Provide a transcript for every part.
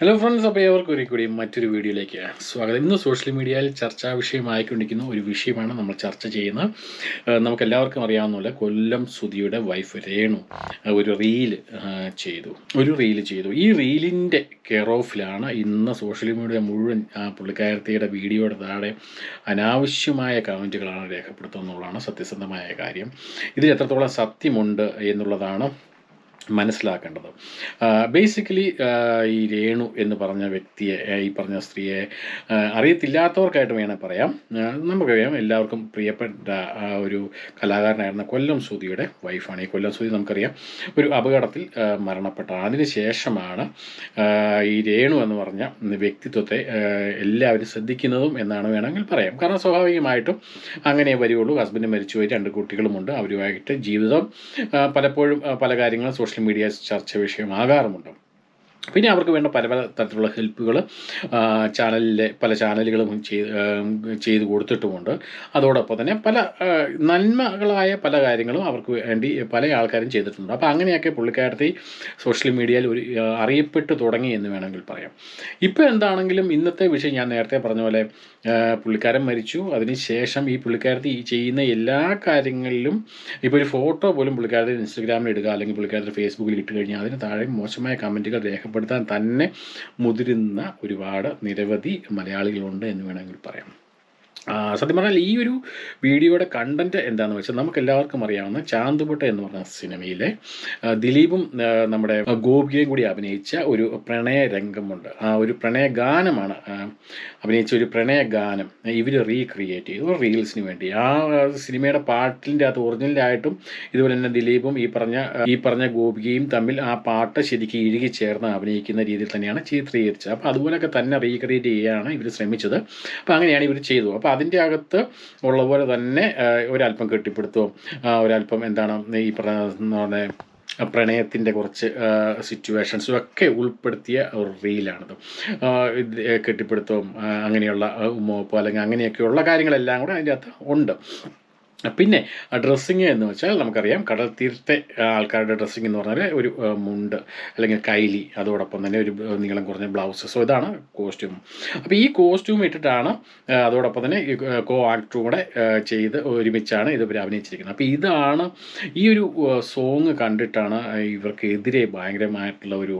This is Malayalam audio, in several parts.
ഹലോ ഫ്രണ്ട്സ് അപ്പോൾ ഏവർക്കും ഒരിക്കൽ കൂടി മറ്റൊരു വീഡിയോയിലേക്ക് സ്വാഗതം. ഇന്ന് സോഷ്യൽ മീഡിയയിൽ ചർച്ചാ വിഷയമായിക്കൊണ്ടിരിക്കുന്ന ഒരു വിഷയമാണ് നമ്മൾ ചർച്ച ചെയ്യുന്നത്. നമുക്കെല്ലാവർക്കും നമുക്ക് എല്ലാവർക്കും അറിയാവുന്ന കൊല്ലം സുധിയുടെ വൈഫ് രേണു ഒരു റീൽ ചെയ്തു. ഒരു റീൽ ചെയ്തു. ഈ റീലിന്റെ കെയർ ഓഫിലാണ് ഇന്ന് സോഷ്യൽ മീഡിയ മുഴുവൻ പുള്ളിക്കാരത്തിയുടെ വീഡിയോയുടെ താഴെ അനാവശ്യമായ കമന്റുകളാണ് രേഖപ്പെടുത്തുന്നതാണ് സത്യസന്ധമായ കാര്യം. ഇതിൽ എത്രത്തോളം സത്യമുണ്ട് എന്നുള്ളതാണ് മനസ്സിലാക്കേണ്ടത്. ബേസിക്കലി ഈ രേണു എന്ന് പറഞ്ഞ വ്യക്തിയെ ഈ പറഞ്ഞ സ്ത്രീയെ അറിയത്തില്ലാത്തവർക്കായിട്ട് വേണേൽ പറയാം. നമുക്കറിയാം എല്ലാവർക്കും പ്രിയപ്പെട്ട ഒരു കലാകാരനായിരുന്ന കൊല്ലം സുതിയുടെ വൈഫാണ്. ഈ കൊല്ലം സുതി നമുക്കറിയാം ഒരു അപകടത്തിൽ മരണപ്പെട്ട. അതിന് ശേഷമാണ് ആ, ഈ രേണു എന്ന് പറഞ്ഞ വ്യക്തിത്വത്തെ എല്ലാവരും ശ്രദ്ധിക്കുന്നതും എന്നാണ് വേണമെങ്കിൽ പറയാം. കാരണം സ്വാഭാവികമായിട്ടും അങ്ങനെ വരികയുള്ളൂ ഹസ്ബൻഡ് മരിച്ചുപോയി രണ്ട് കുട്ടികളുമുണ്ട്. അവരുമായിട്ട് ജീവിതം പലപ്പോഴും പല കാര്യങ്ങളും സോഷ്യൽ മീഡിയ ചർച്ച വിഷയമാകാറുമുണ്ട് പിന്നെ അവർക്ക് വേണ്ട പല പല തരത്തിലുള്ള ഹെൽപ്പുകൾ ചാനലിലെ പല ചാനലുകളും ചെയ്ത് ചെയ്തു കൊടുത്തിട്ടുമുണ്ട്. അതോടൊപ്പം തന്നെ പല നന്മകളായ പല കാര്യങ്ങളും അവർക്ക് വേണ്ടി പല ആൾക്കാരും ചെയ്തിട്ടുണ്ട്. അപ്പോൾ അങ്ങനെയൊക്കെ പുള്ളിക്കാരത്തി സോഷ്യൽ മീഡിയയിൽ ഒരു അറിയപ്പെട്ടു തുടങ്ങി എന്ന് വേണമെങ്കിൽ പറയാം. ഇപ്പോൾ എന്താണെങ്കിലും ഇന്നത്തെ വിഷയം ഞാൻ നേരത്തെ പറഞ്ഞ പോലെ പുള്ളിക്കാരൻ മരിച്ചു. അതിനുശേഷം ഈ പുള്ളിക്കാരത്തി ചെയ്യുന്ന എല്ലാ കാര്യങ്ങളിലും ഇപ്പോൾ ഒരു ഫോട്ടോ പോലും പുള്ളിക്കാരത്തി ഇൻസ്റ്റഗ്രാമിൽ ഇടുക അല്ലെങ്കിൽ പുള്ളിക്കാരത്തി ഫേസ്ബുക്കിൽ ഇട്ട് കഴിഞ്ഞാൽ അതിന് താഴെ മോശമായ കമന്റുകൾ രേഖപ്പെടുത്താൻ തന്നെ മുതിരുന്ന ഒരുപാട് നിരവധി മലയാളികളുണ്ട് എന്ന് വേണമെങ്കിൽ പറയാം. സത്യം പറഞ്ഞാൽ ഈ ഒരു വീഡിയോയുടെ കണ്ടന്റ് എന്താണെന്ന് വെച്ചാൽ നമുക്ക് എല്ലാവർക്കും അറിയാവുന്ന ചാന്തുപുട്ട എന്ന് പറഞ്ഞ സിനിമയിലെ ദിലീപും നമ്മുടെ ഗോപികയും കൂടി അഭിനയിച്ച ഒരു പ്രണയ രംഗമുണ്ട്. ആ ഒരു പ്രണയ ഗാനമാണ് അഭിനയിച്ച ഒരു പ്രണയ ഗാനം. ഇവർ റീക്രിയേറ്റ് ചെയ്തു. റീൽസിന് വേണ്ടി. ആ സിനിമയുടെ പാട്ടിന്റെ അകത്ത് ഒറിജിനലായിട്ടും ഇതുപോലെ തന്നെ ദിലീപും ഈ പറഞ്ഞ ഈ പറഞ്ഞ ഗോപികയും തമ്മിൽ ആ പാട്ട് ശരിക്കും ഇഴുകി ചേർന്ന് അഭിനയിക്കുന്ന രീതിയിൽ തന്നെയാണ് ചിത്രീകരിച്ചത്. അപ്പോൾ അതുപോലെയൊക്കെ തന്നെ റീക്രിയേറ്റ് ചെയ്യാനാണ് ഇവർ ശ്രമിച്ചത്. അപ്പോൾ അങ്ങനെയാണ് ഇവർ ചെയ്തു അപ്പോൾ അതിന്റെ അകത്ത് ഉള്ള പോലെ തന്നെ ഒരല്പം കെട്ടിപ്പിടുത്തവും ഒരല്പം എന്താണ് ഈ പറഞ്ഞ പ്രണയത്തിന്റെ കുറച്ച് സിറ്റുവേഷൻസും ഒക്കെ ഉൾപ്പെടുത്തിയ ഒരു റീലാണിത്. കെട്ടിപ്പിടുത്തവും അങ്ങനെയുള്ള ആ, ഉമ്മോപ്പോ അല്ലെങ്കിൽ അങ്ങനെയൊക്കെയുള്ള കാര്യങ്ങളെല്ലാം കൂടെ അതിന്റെ അകത്ത് ഉണ്ട്. പിന്നെ ഡ്രസ്സിങ് എന്ന് വെച്ചാൽ നമുക്കറിയാം കടൽ തീരത്തെ ആൾക്കാരുടെ ഡ്രസ്സിങ് എന്ന് പറഞ്ഞാൽ ഒരു മുണ്ട് അല്ലെങ്കിൽ കൈലി അതോടൊപ്പം തന്നെ ഒരു നീളം കുറഞ്ഞ ബ്ലൗസ് സോ ഇതാണ് കോസ്റ്റ്യൂം അപ്പോൾ ഈ കോസ്റ്റ്യൂം ഇട്ടിട്ടാണ് അതോടൊപ്പം തന്നെ കോ ആക്ടറും കൂടെ ചെയ്ത് ഒരുമിച്ചാണ് ഇത് അഭിനയിച്ചിരിക്കുന്നത്. അപ്പോൾ ഇതാണ് ഈ ഒരു സോങ് കണ്ടിട്ടാണ് ഇവർക്കെതിരെ ഭയങ്കരമായിട്ടുള്ള ഒരു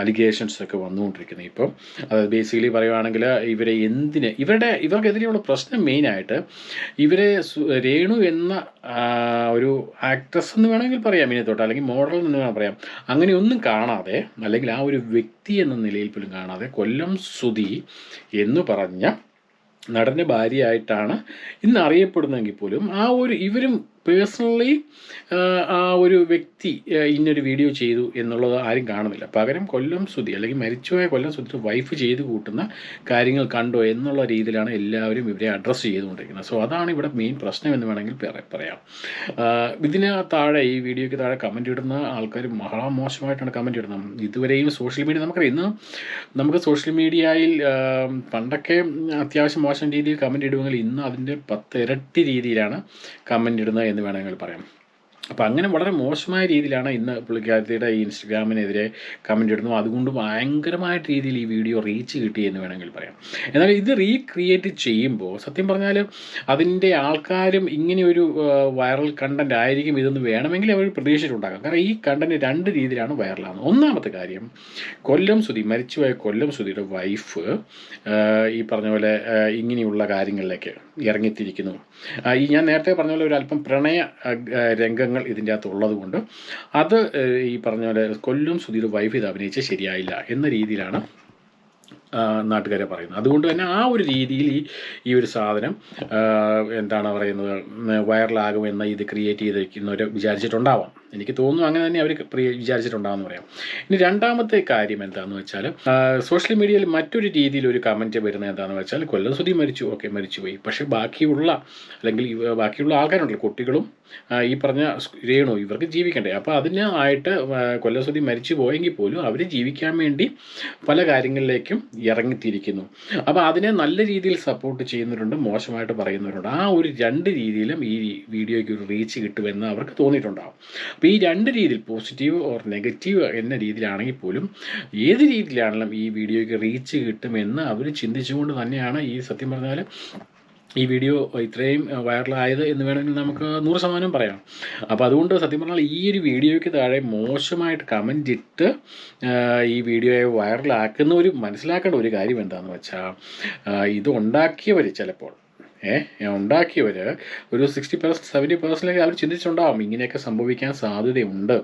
അലിഗേഷൻസ് ഒക്കെ വന്നുകൊണ്ടിരിക്കുന്നത് ഇപ്പം. അതായത് ബേസിക്കലി പറയുവാണെങ്കിൽ ഇവരെ എന്തിന് ഇവരുടെ ഇവർക്കെതിരെയുള്ള പ്രശ്നം മെയിനായിട്ട് ഇവരെ രേണു എന്ന ഒരു ആക്ട്രസ് എന്ന് വേണമെങ്കിൽ പറയാം ഇനി തൊട്ട് അല്ലെങ്കിൽ മോഡൽ എന്ന് വേണം പറയാം. അങ്ങനെയൊന്നും കാണാതെ അല്ലെങ്കിൽ ആ ഒരു വ്യക്തി എന്ന നിലയിൽ പോലും കാണാതെ കൊല്ലം സുധി എന്ന് പറഞ്ഞ നടന്റെ ഭാര്യയായിട്ടാണ് ഇന്ന് അറിയപ്പെടുന്നതെങ്കിൽ പോലും ആ ഒരു ഇവരും പേഴ്സണലി ആ ഒരു വ്യക്തി ഇന്നൊരു വീഡിയോ ചെയ്തു എന്നുള്ളത് ആരും കാണുന്നില്ല. പകരം കൊല്ലം സുതി അല്ലെങ്കിൽ മരിച്ചുപോയ കൊല്ലം സുതി വൈഫ് ചെയ്ത് കൂട്ടുന്ന കാര്യങ്ങൾ കണ്ടോ എന്നുള്ള രീതിയിലാണ് എല്ലാവരും ഇവരെ അഡ്രസ്സ് ചെയ്തുകൊണ്ടിരിക്കുന്നത്. സോ അതാണ് ഇവിടെ മെയിൻ പ്രശ്നം എന്ന് വേണമെങ്കിൽ പറയാം. ഇതിന് താഴെ ഈ വീഡിയോയ്ക്ക് താഴെ കമന്റ് ഇടുന്ന ആൾക്കാർ മഹാ മോശമായിട്ടാണ് കമന്റ് ഇടുന്നത്. ഇതുവരെയും സോഷ്യൽ മീഡിയ നമുക്കറിയാം ഇന്ന് നമുക്ക് സോഷ്യൽ മീഡിയയിൽ പണ്ടൊക്കെ അത്യാവശ്യം മോശം രീതിയിൽ കമന്റ് ഇടുമെങ്കിൽ ഇന്ന് അതിന്റെ പത്ത് ഇരട്ടി രീതിയിലാണ് കമന്റ് ഇടുന്നത് എന്ന് വേണമെങ്കിൽ പറയാം. അപ്പോൾ അങ്ങനെ വളരെ മോശമായ രീതിയിലാണ് ഇന്ന് പുള്ളിക്കാരത്തിയുടെ ഈ ഇൻസ്റ്റഗ്രാമിനെതിരെ കമന്റ് ഇടുന്നു അതുകൊണ്ട് ഭയങ്കരമായിട്ട് രീതിയിൽ ഈ വീഡിയോ റീച്ച് കിട്ടി എന്ന് വേണമെങ്കിൽ പറയാം. എന്നാൽ ഇത് റീക്രിയേറ്റ് ചെയ്യുമ്പോൾ സത്യം പറഞ്ഞാൽ അതിന്റെ ആൾക്കാരും ഇങ്ങനെയൊരു വൈറൽ കണ്ടന്റ് ആയിരിക്കും ഇതെന്ന് വേണമെങ്കിൽ അവർ പ്രതീക്ഷിച്ചിട്ടുണ്ടാകാം. കാരണം ഈ കണ്ടന്റ് രണ്ട് രീതിയിലാണ് വൈറലാകുന്നത് ഒന്നാമത്തെ കാര്യം കൊല്ലം സുതി മരിച്ചുപോയ കൊല്ലം സുതിയുടെ വൈഫ് ഈ പറഞ്ഞ പോലെ ഇങ്ങനെയുള്ള കാര്യങ്ങളിലേക്ക് ഇറങ്ങിത്തിരിക്കുന്നു. ഈ ഞാൻ നേരത്തെ പറഞ്ഞ പോലെ ഒരു അല്പം പ്രണയ ആ, ആ, രംഗങ്ങൾ ഇതിന്റെ അകത്ത് ഉള്ളതുകൊണ്ട് അത് ഈ പറഞ്ഞ പോലെ കൊല്ലും സുധീർ വൈഫ് ഇത് അഭിനയിച്ച ശരിയായില്ല എന്ന രീതിയിലാണ് നാട്ടുകാരെ പറയുന്നത്. അതുകൊണ്ട് തന്നെ ആ ഒരു രീതിയിൽ ഈ ഈ ഒരു സാധനം എന്താണ് പറയുന്നത് വൈറലാകുമെന്ന് ഇത് ക്രിയേറ്റ് ചെയ്തിരിക്കുന്നവർ വിചാരിച്ചിട്ടുണ്ടാവാം. എനിക്ക് തോന്നുന്നു അങ്ങനെ തന്നെ അവർ വിചാരിച്ചിട്ടുണ്ടാകുമെന്ന് പറയാം. ഇനി രണ്ടാമത്തെ കാര്യം എന്താണെന്ന് വെച്ചാൽ സോഷ്യൽ മീഡിയയിൽ മറ്റൊരു രീതിയിൽ ഒരു കമന്റ് വരുന്നത് എന്താണെന്ന് വെച്ചാൽ കൊല്ലം സുധി മരിച്ചു ഓക്കെ മരിച്ചുപോയി. പക്ഷേ ബാക്കിയുള്ള അല്ലെങ്കിൽ ബാക്കിയുള്ള ആൾക്കാരുണ്ടല്ലോ കുട്ടികളും ഈ പറഞ്ഞ രേണു ഇവർക്ക് ജീവിക്കണ്ടേ. അപ്പോൾ അതിന് ആയിട്ട് ആ, മരിച്ചു പോയെങ്കിൽ പോലും അവർ ജീവിക്കാൻ വേണ്ടി പല കാര്യങ്ങളിലേക്കും ഇറങ്ങിത്തിരിക്കുന്നു. അപ്പോൾ അതിനെ നല്ല രീതിയിൽ സപ്പോർട്ട് ചെയ്യുന്നവരുണ്ട് മോശമായിട്ട് പറയുന്നവരുണ്ട്. ആ ഒരു രണ്ട് രീതിയിലും ഈ വീഡിയോയ്ക്ക് ഒരു റീച്ച് കിട്ടുമെന്ന് അവർക്ക് തോന്നിയിട്ടുണ്ടാകും അപ്പോൾ ഈ രണ്ട് രീതിയിൽ പോസിറ്റീവ് ഓർ നെഗറ്റീവ് എന്ന രീതിയിലാണെങ്കിൽ പോലും ഏത് രീതിയിലാണെങ്കിലും ഈ വീഡിയോയ്ക്ക് റീച്ച് കിട്ടുമെന്ന് അവർ ചിന്തിച്ചുകൊണ്ട് തന്നെയാണ് ഈ സത്യം പറഞ്ഞാൽ ഈ വീഡിയോ ഇത്രയും വൈറലായത് എന്ന് വേണമെങ്കിൽ നമുക്ക് നൂറ് ശതമാനം പറയാം. അപ്പോൾ അതുകൊണ്ട് സത്യം പറഞ്ഞാൽ ഈ ഒരു വീഡിയോയ്ക്ക് താഴെ മോശമായിട്ട് കമന്റ് ഇട്ട് ഈ വീഡിയോയെ വൈറലാക്കുന്ന ഒരു മനസ്സിലാക്കേണ്ട ഒരു കാര്യം എന്താണെന്ന് വെച്ചാൽ ഇത് ഉണ്ടാക്കിയവർ ചിലപ്പോൾ ഉണ്ടാക്കിയവർ ഒരു സിക്സ്റ്റി പെർസെന്റ് സെവന്റി പെർസെന്റേജ് അവർ ചിന്തിച്ചിട്ടുണ്ടാവും ഇങ്ങനെയൊക്കെ സംഭവിക്കാൻ സാധ്യതയുണ്ട്.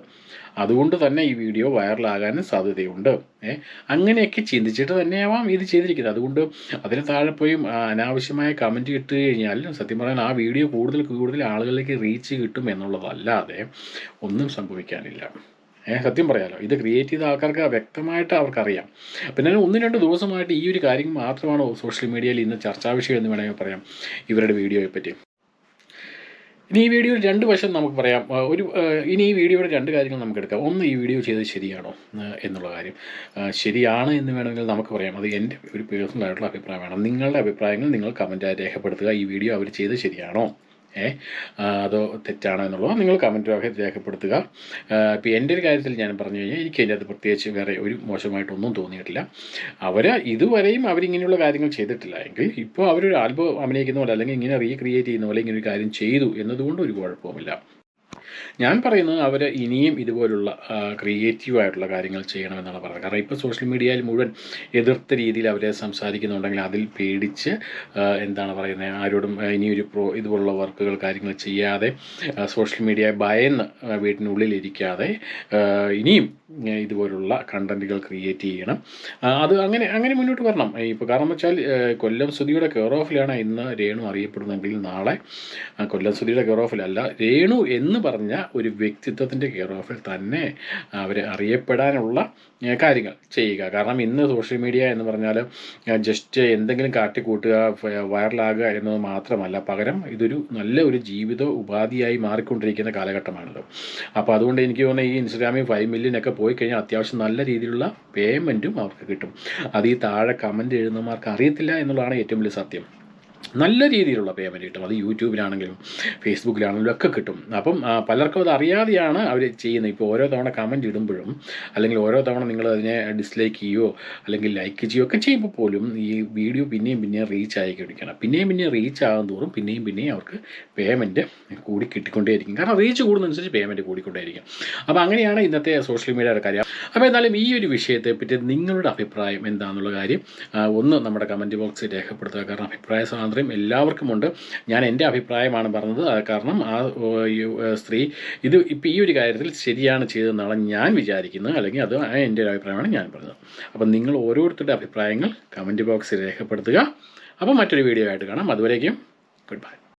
അതുകൊണ്ട് തന്നെ ഈ വീഡിയോ വൈറലാകാനും സാധ്യതയുണ്ട്. ഏ അങ്ങനെയൊക്കെ ചിന്തിച്ചിട്ട് തന്നെയാവാം ഇത് ചെയ്തിരിക്കുന്നത്. അതുകൊണ്ട് അതിന് താഴെ പോയി അനാവശ്യമായ കമന്റ് ഇട്ട് കഴിഞ്ഞാൽ സത്യം പറയാൻ ആ വീഡിയോ കൂടുതൽ കൂടുതൽ ആളുകളിലേക്ക് റീച്ച് കിട്ടും എന്നുള്ളതല്ലാതെ ഒന്നും സംഭവിക്കാനില്ല. ഏ സത്യം പറയാലോ. ഇത് ക്രിയേറ്റ് ചെയ്ത ആൾക്കാർക്ക് വ്യക്തമായിട്ട് അവർക്കറിയാം. പിന്നെ ഒന്ന് രണ്ട് ദിവസമായിട്ട് ഈ ഒരു കാര്യം മാത്രമാണ് സോഷ്യൽ മീഡിയയിൽ ഇന്ന് ചർച്ചാ വിഷയം എന്ന് വേണമെങ്കിൽ പറയാം. ഇവരുടെ വീഡിയോയെ പറ്റി. ഇനി ഈ വീഡിയോയിൽ രണ്ട് വശം നമുക്ക് പറയാം. ഒരു ഇനി ഈ വീഡിയോയുടെ രണ്ട് കാര്യങ്ങൾ നമുക്ക് എടുക്കാം. ഒന്ന് ഈ വീഡിയോ ചെയ്തത് ശരിയാണോ എന്നുള്ള കാര്യം. ശരിയാണ് എന്ന് വേണമെങ്കിൽ നമുക്ക് പറയാം. അത് എന്റെ ഒരു പേഴ്സണൽ ആയിട്ടുള്ള അഭിപ്രായമാണ്. നിങ്ങളുടെ അഭിപ്രായങ്ങൾ നിങ്ങൾ കമന്റായി രേഖപ്പെടുത്തുക. ഈ വീഡിയോ അവർ ചെയ്തത് ശരിയാണോ? അതോ തെറ്റാണോ എന്നുള്ളത് നിങ്ങൾ കമന്റ് രേഖപ്പെടുത്തുക. ഇപ്പോൾ എന്റെ ഒരു കാര്യത്തിൽ ഞാൻ പറഞ്ഞു കഴിഞ്ഞാൽ എനിക്ക് അതിന്റെ അത് പ്രത്യേകിച്ച് വേറെ ഒരു മോശമായിട്ടൊന്നും തോന്നിയിട്ടില്ല. അവർ ഇതുവരെയും അവരിങ്ങനെയുള്ള കാര്യങ്ങൾ ചെയ്തിട്ടില്ല എങ്കിൽ ഇപ്പോൾ അവരൊരു ആൽബം അഭിനയിക്കുന്ന പോലെ അല്ലെങ്കിൽ ഇങ്ങനെ റീക്രിയേറ്റ് ചെയ്യുന്ന പോലെ ഇങ്ങനെ ഒരു കാര്യം ചെയ്തു എന്നതുകൊണ്ട് ഒരു കുഴപ്പവുമില്ല. ഞാൻ പറയുന്നത് അവർ ഇനിയും ഇതുപോലുള്ള ക്രിയേറ്റീവ് ആയിട്ടുള്ള കാര്യങ്ങൾ ചെയ്യണമെന്നാണ് പറയുന്നത് കാരണം ഇപ്പോൾ സോഷ്യൽ മീഡിയയിൽ മുഴുവൻ എതിർത്ത രീതിയിൽ അവരെ സംസാരിക്കുന്നുണ്ടെങ്കിൽ അതിൽ പേടിച്ച് എന്താണ് പറയുന്നത് ആരോടും ഇനിയൊരു പ്രോ ഇതുപോലുള്ള വർക്കുകൾ കാര്യങ്ങൾ ചെയ്യാതെ സോഷ്യൽ മീഡിയ ഭയന്ന് വീട്ടിനുള്ളിലിരിക്കാതെ ഇനിയും ഇതുപോലുള്ള കണ്ടന്റുകൾ ക്രിയേറ്റ് ചെയ്യണം. അത് അങ്ങനെ അങ്ങനെ മുന്നോട്ട് വരണം. ഇപ്പോൾ കാരണം വെച്ചാൽ കൊല്ലം സുധിയുടെ കെയർ ഓഫിലാണ് ഇന്ന് രേണു അറിയപ്പെടുന്നതെങ്കിൽ നാളെ കൊല്ലം സുധിയുടെ കെയർ ഓഫിലല്ല രേണു എന്ന് പറഞ്ഞ ഒരു വ്യക്തിത്വത്തിന്റെ കെയർ ഓഫിൽ തന്നെ അവർ അറിയപ്പെടാനുള്ള കാര്യങ്ങൾ ചെയ്യുക. കാരണം ഇന്ന് സോഷ്യൽ മീഡിയ എന്ന് പറഞ്ഞാൽ ജസ്റ്റ് എന്തെങ്കിലും കാട്ടിക്കൂട്ടുക കൂട്ടുക വൈറലാകുക എന്നത് മാത്രമല്ല പകരം ഇതൊരു നല്ല ഒരു ജീവിത ഉപാധിയായി മാറിക്കൊണ്ടിരിക്കുന്ന കാലഘട്ടമാണല്ലോ. അപ്പോൾ അതുകൊണ്ട് എനിക്ക് തോന്നുന്നത് ഈ ഇൻസ്റ്റാഗ്രാമിൽ ഫൈവ് മില്യനൊക്കെ പോയി കഴിഞ്ഞാൽ അത്യാവശ്യം നല്ല രീതിയിലുള്ള പേയ്മെന്റും അവർക്ക് കിട്ടും. അത് ഈ താഴെ കമന്റ് എഴുതുന്നവർക്ക് അറിയത്തില്ല എന്നുള്ളതാണ് ഏറ്റവും വലിയ സത്യം. നല്ല രീതിയിലുള്ള പേയ്മെന്റ് കിട്ടും. അത് യൂട്യൂബിലാണെങ്കിലും ഫേസ്ബുക്കിലാണെങ്കിലും ഒക്കെ കിട്ടും. അപ്പം പലർക്കും അത് അറിയാതെയാണ് അവർ ചെയ്യുന്നത്. ഇപ്പോൾ ഓരോ തവണ കമന്റ് ഇടുമ്പോഴും അല്ലെങ്കിൽ ഓരോ തവണ നിങ്ങൾ അതിനെ ഡിസ്ലൈക്ക് ചെയ്യുകയോ അല്ലെങ്കിൽ ലൈക്ക് ചെയ്യുകയോ ഒക്കെ ചെയ്യുമ്പോൾ പോലും ഈ വീഡിയോ പിന്നെയും പിന്നെയും റീച്ച് ആയിക്കൊണ്ടിരിക്കണം പിന്നെയും പിന്നെയും റീച്ച് ആകും തോറും പിന്നെയും പിന്നെയും അവർക്ക് പേയ്മെന്റ് കൂടി കിട്ടിക്കൊണ്ടേയിരിക്കും. കാരണം റീച്ച് കൂടുന്നതനുസരിച്ച് പേയ്മെന്റ് കൂടിക്കൊണ്ടേയിരിക്കും. അപ്പോൾ അങ്ങനെയാണ് ഇന്നത്തെ സോഷ്യൽ മീഡിയയുടെ കാര്യം. അപ്പോൾ എന്നാലും ഈ ഒരു വിഷയത്തെ പറ്റി നിങ്ങളുടെ അഭിപ്രായം എന്താണെന്നുള്ള കാര്യം ഒന്ന് നമ്മുടെ കമന്റ് ബോക്സിൽ രേഖപ്പെടുത്തുക. കാരണം അഭിപ്രായ സ്വാതന്ത്ര്യം എല്ലാവർക്കുമുണ്ട്. ഞാൻ എന്റെ അഭിപ്രായമാണ് പറഞ്ഞത്. കാരണം ആ സ്ത്രീ ഇത് ഇപ്പോൾ ഈ ഒരു കാര്യത്തിൽ ശരിയാണ് ചെയ്തതെന്നാണ് ഞാൻ വിചാരിക്കുന്നത്. അല്ലെങ്കിൽ അത് എന്റെ ഒരു അഭിപ്രായമാണ് ഞാൻ പറഞ്ഞത്. അപ്പം നിങ്ങൾ ഓരോരുത്തരുടെ അഭിപ്രായങ്ങൾ കമന്റ് ബോക്സിൽ രേഖപ്പെടുത്തുക. അപ്പോൾ മറ്റൊരു വീഡിയോ ആയിട്ട് കാണാം. അതുവരേക്കും ഗുഡ് ബൈ.